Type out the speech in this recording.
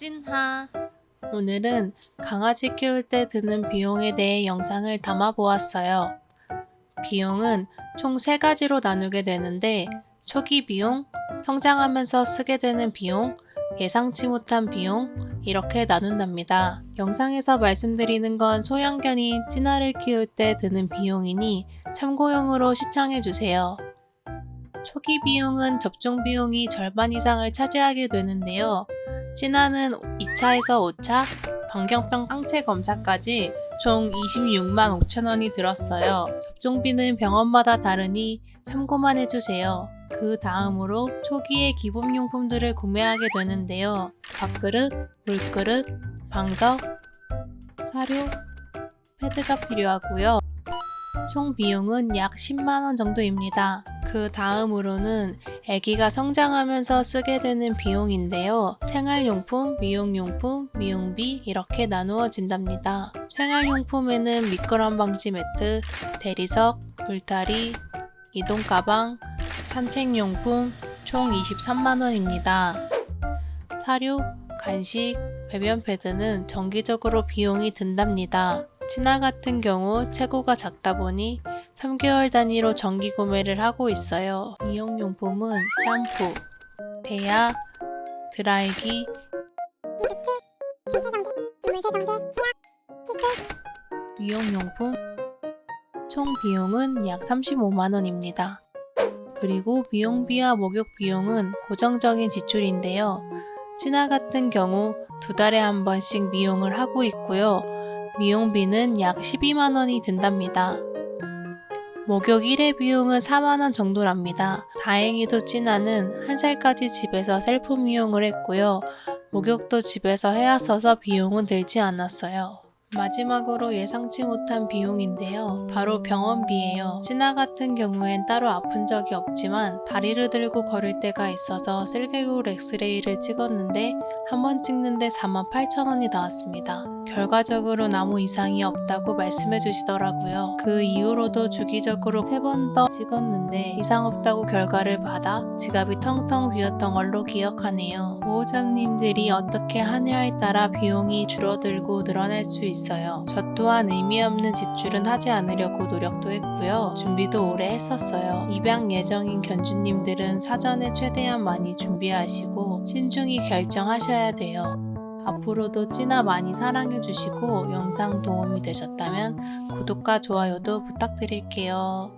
찐하 오늘은 강아지 키울 때 드는 비용에 대해 영상을 담아 보았어요. 비용은 총 세 가지로 나누게 되는데 초기 비용, 성장하면서 쓰게 되는 비용, 예상치 못한 비용 이렇게 나눈답니다. 영상에서 말씀드리는 건 소형견인 찐아를 키울 때 드는 비용이니 참고용으로 시청해 주세요. 초기 비용은 접종 비용이 절반 이상을 차지하게 되는데요. 찐아는 2차에서 5차, 방경병 항체 검사까지 총 26만 5천 원이 들었어요. 접종비는 병원마다 다르니 참고만 해주세요. 그 다음으로 초기에 기본용품들을 구매하게 되는데요. 밥그릇, 물그릇, 방석, 사료, 패드가 필요하고요. 총 비용은 약 10만원 정도입니다. 그 다음으로는 아기가 성장하면서 쓰게 되는 비용인데요. 생활용품, 미용용품, 미용비 이렇게 나누어진답니다. 생활용품에는 미끄럼 방지 매트, 대리석, 울타리, 이동 가방, 산책용품 총 23만원입니다. 사료, 간식, 배변 패드는 정기적으로 비용이 든답니다. 친아 같은 경우 체구가 작다 보니 3개월 단위로 정기 구매를 하고 있어요. 미용용품은 샴푸, 대야, 드라이기, 미용용품 총 비용은 약 35만원입니다. 그리고 미용비와 목욕 비용은 고정적인 지출인데요. 친아 같은 경우 두 달에 한 번씩 미용을 하고 있고요. 미용비는 약 12만원이 든답니다. 목욕 1회 비용은 4만원 정도랍니다. 다행히도 찐아는 한 살까지 집에서 셀프 미용을 했고요. 목욕도 집에서 해왔어서 비용은 들지 않았어요. 마지막으로 예상치 못한 비용인데요. 바로 병원비예요. 찐아 같은 경우엔 따로 아픈 적이 없지만 다리를 들고 걸을 때가 있어서 슬개골 엑스레이를 찍었는데 한 번 찍는데 48,000원이 나왔습니다. 결과적으로 아무 이상이 없다고 말씀해 주시더라고요. 그 이후로도 주기적으로 세 번 더 찍었는데 이상 없다고 결과를 받아 지갑이 텅텅 비었던 걸로 기억하네요. 보호자님들이 어떻게 하냐에 따라 비용이 줄어들고 늘어날 수 있어요. 저 또한 의미 없는 지출은 하지 않으려고 노력도 했고요. 준비도 오래 했었어요. 입양 예정인 견주님들은 사전에 최대한 많이 준비하시고 신중히 결정하셔야 돼요. 앞으로도 찐아 많이 사랑해 주시고 영상 도움이 되셨다면 구독과 좋아요도 부탁드릴게요.